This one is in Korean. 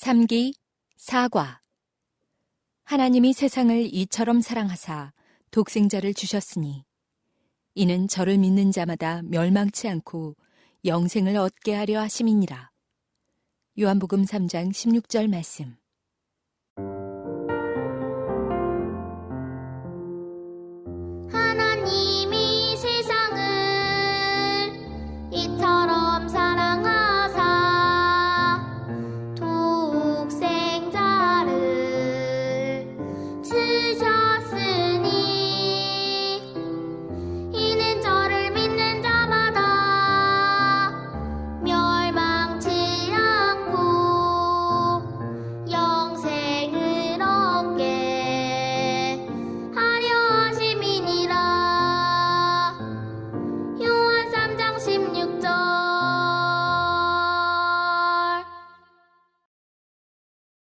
3기 사과 하나님이 세상을 이처럼 사랑하사 독생자를 주셨으니 이는 저를 믿는 자마다 멸망치 않고 영생을 얻게 하려 하심이니라. 요한복음 3장 16절 말씀